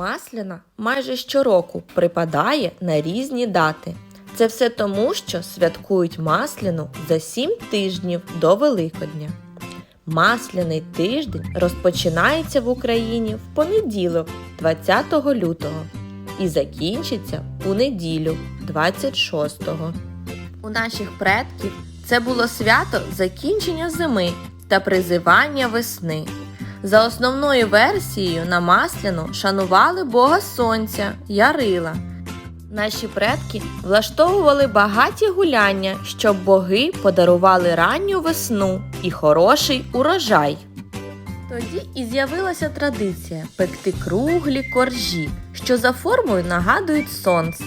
Масляна майже щороку припадає на різні дати. Це все тому, що святкують Масляну за сім тижнів до Великодня. Масляний тиждень розпочинається в Україні в понеділок, 20 лютого, і закінчиться у неділю, 26-го. У наших предків це було свято закінчення зими та призивання весни. За основною версією на Масляну шанували Бога Сонця, Ярила. Наші предки влаштовували багаті гуляння, щоб боги подарували ранню весну і хороший урожай. Тоді і з'явилася традиція пекти круглі коржі, що за формою нагадують сонце.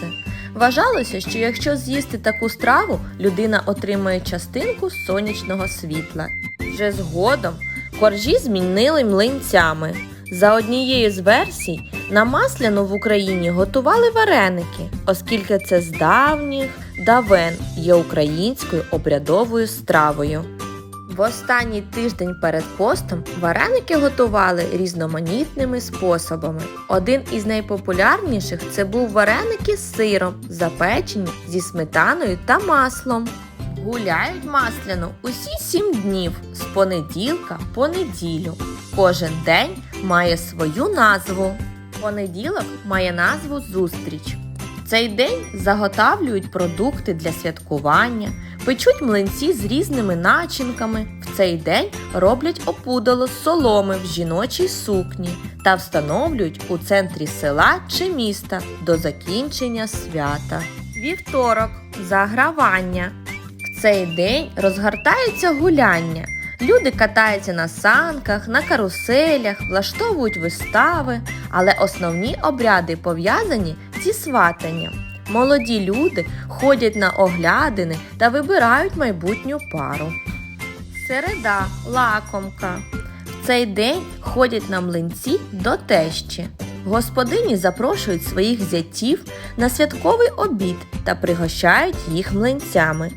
Вважалося, що якщо з'їсти таку страву, людина отримає частинку сонячного світла. Вже згодом коржі змінили млинцями. За однією з версій, на масляну в Україні готували вареники, оскільки це з давніх давен є українською обрядовою стравою. В останній тиждень перед постом вареники готували різноманітними способами. Один із найпопулярніших це був вареники з сиром, запечені зі сметаною та маслом. Гуляють масляну усі сім днів з понеділка по неділю. Кожен день має свою назву. Понеділок має назву зустріч. В цей день заготавлюють продукти для святкування, печуть млинці з різними начинками. В цей день роблять опудало з соломи в жіночій сукні та встановлюють у центрі села чи міста до закінчення свята. Вівторок загравання. Цей день розгортається гуляння. Люди катаються на санках, на каруселях, влаштовують вистави, але основні обряди пов'язані зі сватанням. Молоді люди ходять на оглядини та вибирають майбутню пару. Середа лакомка. В цей день ходять на млинці до тещі. Господині запрошують своїх зятів на святковий обід та пригощають їх млинцями.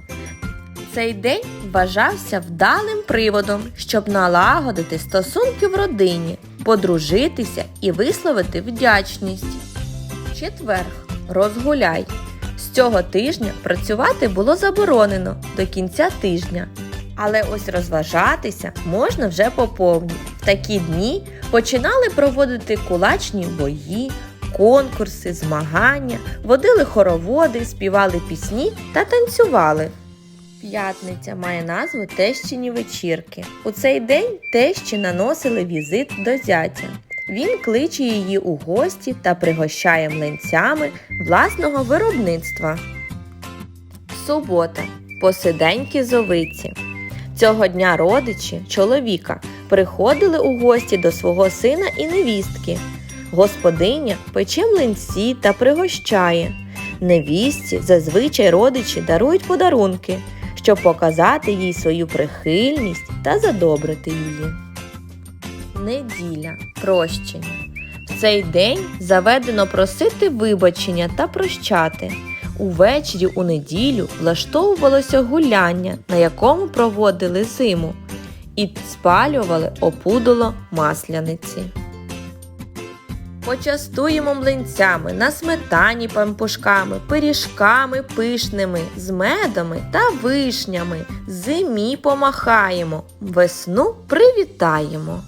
Цей день вважався вдалим приводом, щоб налагодити стосунки в родині, подружитися і висловити вдячність. Четверг розгуляй. З цього тижня працювати було заборонено до кінця тижня. Але ось розважатися можна вже по повній. В такі дні починали проводити кулачні бої, конкурси, змагання, водили хороводи, співали пісні та танцювали. П'ятниця має назву Тещині вечірки. У цей день тещі наносили візит до зятя. Він кличе її у гості та пригощає млинцями власного виробництва. Субота. Посиденьки зовиці. Цього дня родичі чоловіка приходили у гості до свого сина і невістки. Господиня пече млинці та пригощає. Невістці зазвичай родичі дарують подарунки, щоб показати їй свою прихильність та задобрити її. Неділя прощення. В цей день заведено просити вибачення та прощати. Увечері у неділю влаштовувалося гуляння, на якому проводили зиму, і спалювали опудоло масляниці. Почастуємо млинцями на сметані пампушками, пиріжками пишними, з медами та вишнями. Зимі помахаємо, весну привітаємо.